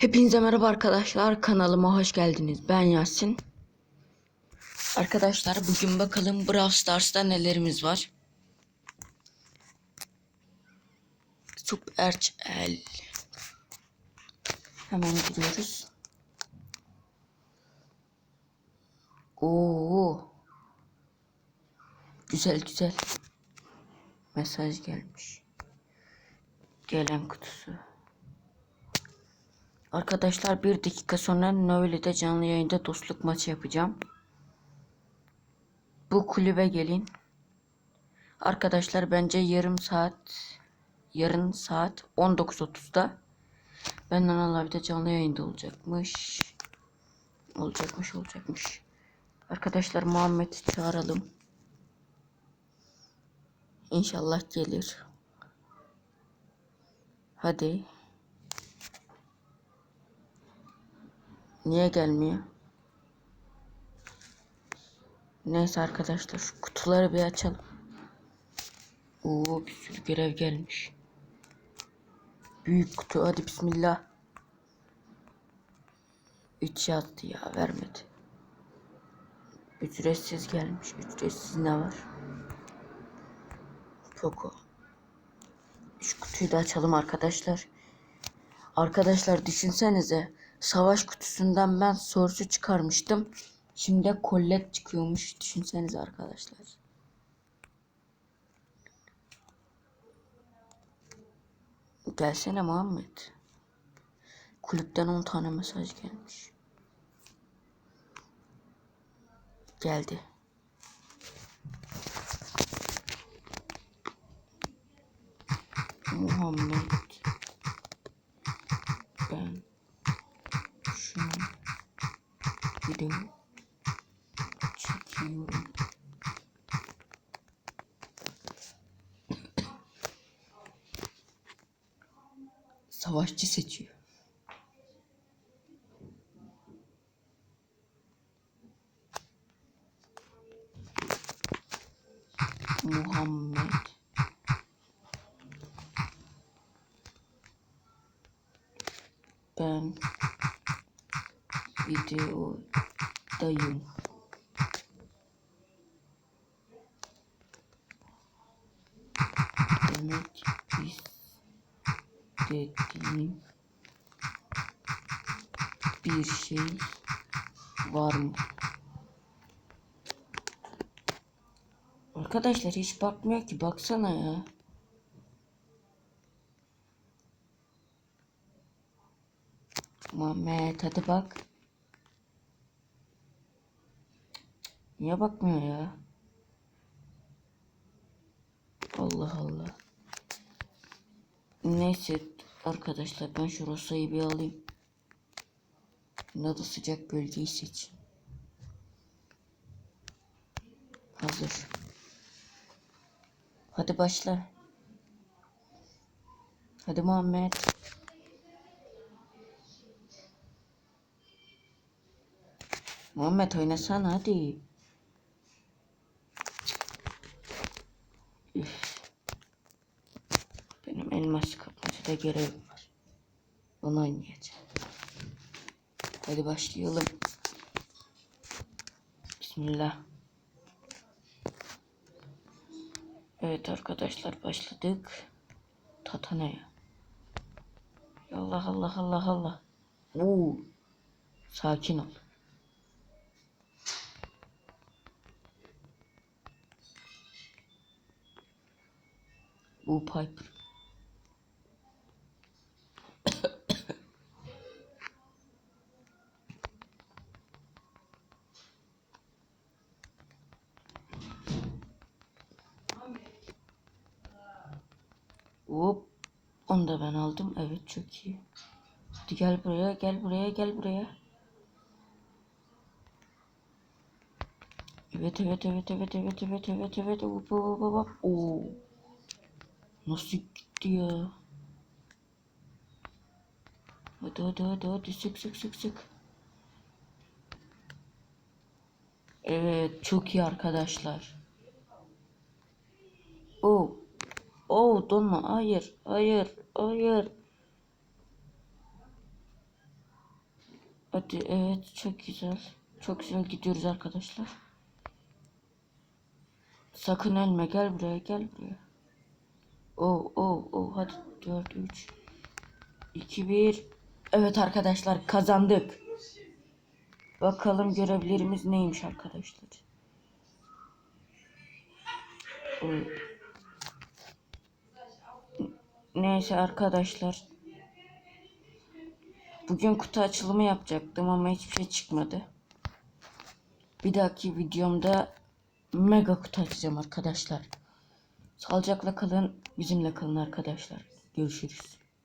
Hepinize merhaba arkadaşlar. Kanalıma hoş geldiniz. Ben Yasin. Arkadaşlar bugün bakalım Brawl Stars'ta nelerimiz var. Super El. Hemen gidiyoruz. Oo. Güzel güzel. Mesaj gelmiş. Gelen kutusu. Arkadaşlar bir dakika sonra Novel'de canlı yayında dostluk maçı yapacağım. Bu kulübe gelin. Arkadaşlar bence yarım saat yarın saat 19.30'da benden Allah'ta canlı yayında olacakmış. Olacakmış olacakmış. Arkadaşlar Muhammed'i çağıralım. İnşallah gelir. Hadi. Niye gelmiyor? Neyse arkadaşlar şu kutuları bir açalım. Oo bir sürü görev gelmiş. Büyük kutu hadi bismillah. 3 yazdı ya vermedi. Ücretsiz gelmiş. Ücretsiz ne var? Poco. Şu kutuyu da açalım arkadaşlar. Arkadaşlar düşünsenize. Savaş kutusundan ben sorucu çıkarmıştım. Şimdi kollet çıkıyormuş. Düşünsenize arkadaşlar. Gelsene Muhammed. Kulüpten 10 tane mesaj gelmiş. Geldi. Muhammed. Ben şu an video çekiyorum. Savaşçı seçiyor. Muhammed ben videodayım. Demek istediğim bir şey var mı? Arkadaşlar hiç bakmıyor ki baksana ya. Muhammed hadi bak. Niye bakmıyor ya? Allah Allah. Neyse arkadaşlar ben şu Rosa'yı bir alayım. Bunda da sıcak bölgeyi seç. Hazır. Hadi başla. Hadi Muhammed. Muhammed oynasana hadi. Benim elmas kapmacada görevim var. Onu oynayacağım. Hadi başlayalım. Bismillah. Evet arkadaşlar başladık. Tatana'ya. Allah Allah Allah Allah. Oo. Sakin ol. Bu Piper. Hop. Onu da ben aldım. Evet çok iyi. Hadi gel buraya gel buraya gel buraya. Evet evet evet evet evet evet evet evet hop hop hop hop. Oo. Nasıl gitti ya? Hadi hadi hadi hadi sık sık sık sık. Evet çok iyi arkadaşlar. Oo. Oo donma hayır hayır hayır. Hadi evet çok güzel. Çok güzel gidiyoruz arkadaşlar. Sakın ölme gel buraya gel buraya. Oh oh oh hadi 4 3 2 1 Evet arkadaşlar kazandık. Bakalım görevlerimiz neymiş arkadaşlar. Neyse arkadaşlar. Bugün kutu açılımı yapacaktım ama hiçbir şey çıkmadı. Bir dahaki videomda mega kutu açacağım arkadaşlar. Sağlıcakla kalın, bizimle kalın arkadaşlar. Görüşürüz.